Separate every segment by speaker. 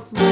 Speaker 1: of.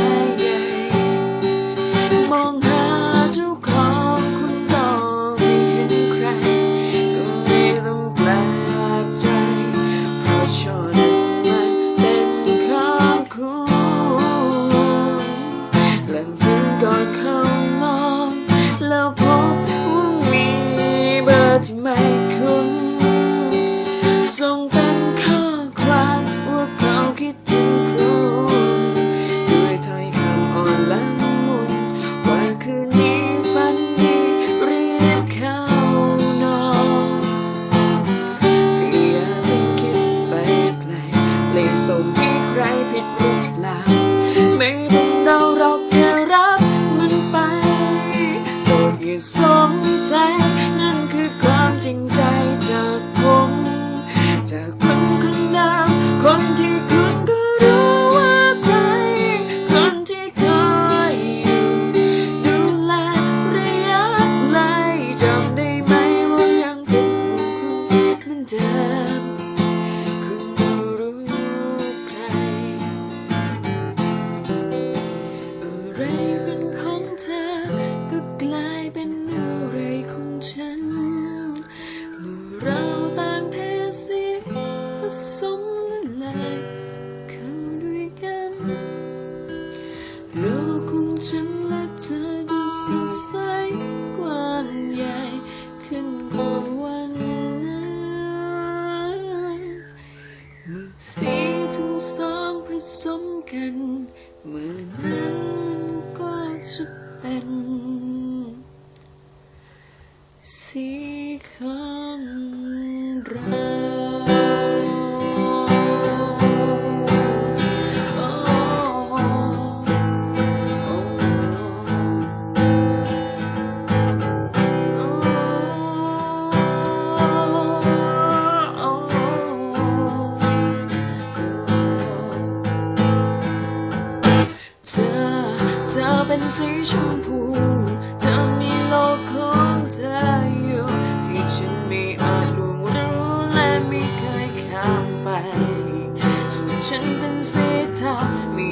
Speaker 1: Just. กัน เมื่ สีชมพูเธอมีโลกของเธออยู่ ที่ฉันไม่อาจรู้รู้และไม่เคยข้ามไปส่วนฉันเป็นสีเทาไม่